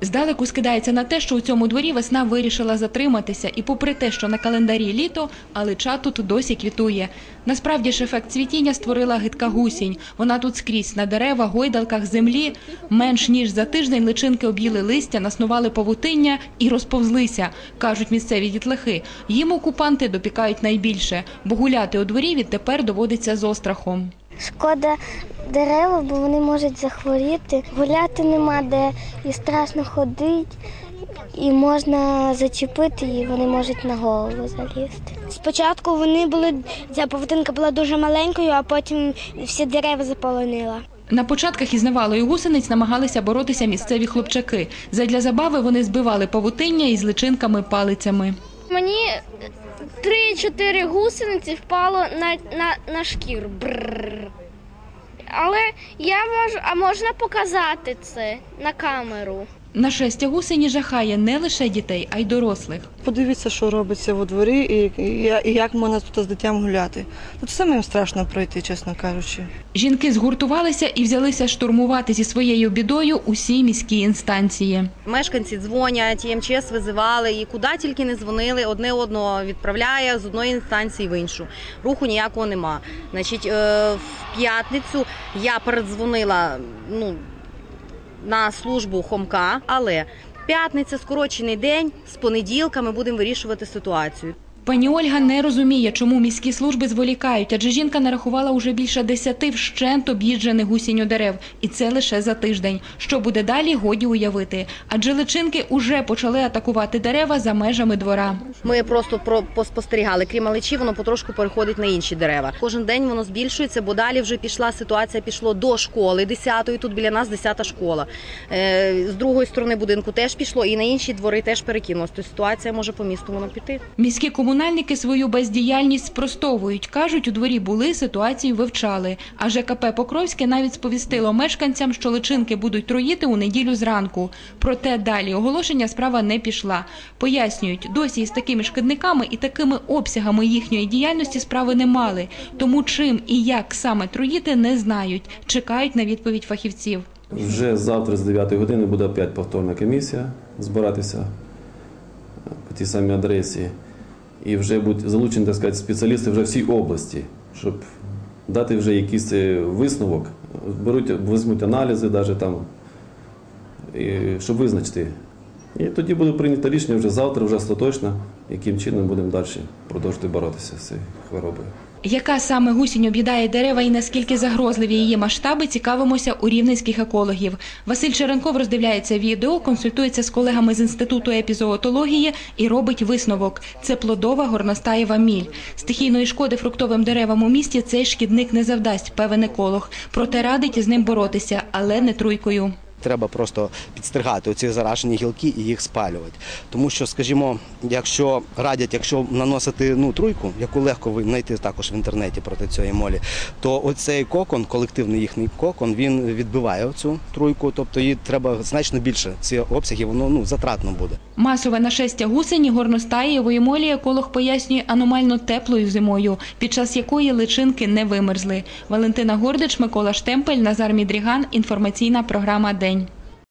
Здалеку скидається на те, що у цьому дворі весна вирішила затриматися, і попри те, що на календарі літо, алича тут досі квітує. Насправді ж ефект цвітіння створила гидка гусінь. Вона тут скрізь на деревах, гойдалках, землі. Менш ніж за тиждень личинки об'їли листя, наснували павутиння і розповзлися, кажуть місцеві дітлахи. Їм окупанти допікають найбільше, бо гуляти у дворі відтепер доводиться з острахом. Шкода дерева, бо вони можуть захворіти. Гуляти нема де і страшно ходити, і можна зачепити, і вони можуть на голову залізти. Спочатку вони були, ця павутинка була дуже маленькою, а потім всі дерева заполонила. На початках із навалою гусениць намагалися боротися місцеві хлопчаки. Задля забави вони збивали павутиння із личинками палицями. Мені три-чотири гусениці впало на, на, на шкіру. Бррр. Але я можу, а можна показати це на камеру. Нашестя гусені жахає не лише дітей, а й дорослих. Подивіться, що робиться во дворі і, і, і як можна тут з дитям гуляти. Тут самим страшно пройти, чесно кажучи. Жінки згуртувалися і взялися штурмувати зі своєю бідою усі міські інстанції. Мешканці дзвонять, і МЧС визивали, і куди тільки не дзвонили, одне одного відправляє з одної інстанції в іншу. Руху ніякого нема. Значить, е, в п'ятницю я передзвонила ну, на службу Хомка, але п'ятниця, скорочений день, з понеділка ми будемо вирішувати ситуацію. Пані Ольга не розуміє, чому міські служби зволікають, адже жінка нарахувала уже більше десяти вщент об'їджених гусінь у дерев. І це лише за тиждень. Що буде далі, годі уявити. Адже личинки уже почали атакувати дерева за межами двора. Ми просто про поспостерігали. Крім маличі, воно потрошку переходить на інші дерева. Кожен день воно збільшується, бо далі вже пішла ситуація. Пішло до школи 10-ї, Тут біля нас 10-та школа. Е, з другої сторони будинку теж пішло, і на інші двори теж перекинулось. Тобто ситуація може по місту воно піти. Міські комунальники свою бездіяльність спростовують. Кажуть, у дворі були, ситуацію вивчали. А ЖКП Покровське навіть сповістило мешканцям, що личинки будуть троїти у неділю зранку. Проте далі оголошення справа не пішла. Пояснюють, досі із такими шкідниками і такими обсягами їхньої діяльності справи не мали. Тому чим і як саме троїти не знають. Чекають на відповідь фахівців. Вже завтра з 9 години буде опять повторна комісія збиратися по тій самій адресі. І вже будуть залучені, так сказати, спеціалісти вже всій області, щоб дати вже якийсь е, висновок, беруть, візьмуть аналізи, навіть там, і, щоб визначити. І тоді буде прийнято рішення вже завтра, вже остаточно, яким чином будемо далі продовжувати боротися з цією хворобою. Яка саме гусінь об'їдає дерева і наскільки загрозливі її масштаби, цікавимося у рівненських екологів. Василь Черенков роздивляється відео, консультується з колегами з інституту епізоотології і робить висновок. Це плодова горностаєва міль. Стихійної шкоди фруктовим деревам у місті цей шкідник не завдасть, певен еколог. Проте радить із ним боротися, але не труйкою. Треба просто підстригати оці заражені гілки і їх спалювати. Тому що, скажімо, якщо радять, якщо наносити ну, труйку, яку легко знайти також в інтернеті проти цієї молі, то оцей кокон, колективний їхній кокон, він відбиває цю труйку, тобто їй треба значно більше. Ці обсяги воно ну затратно буде. Масове нашестя гусені горностаєвої молі еколог пояснює аномально теплою зимою, під час якої личинки не вимерзли. Валентина Гордич, Микола Штемпель, Назар Мідріган. Інформаційна програма День.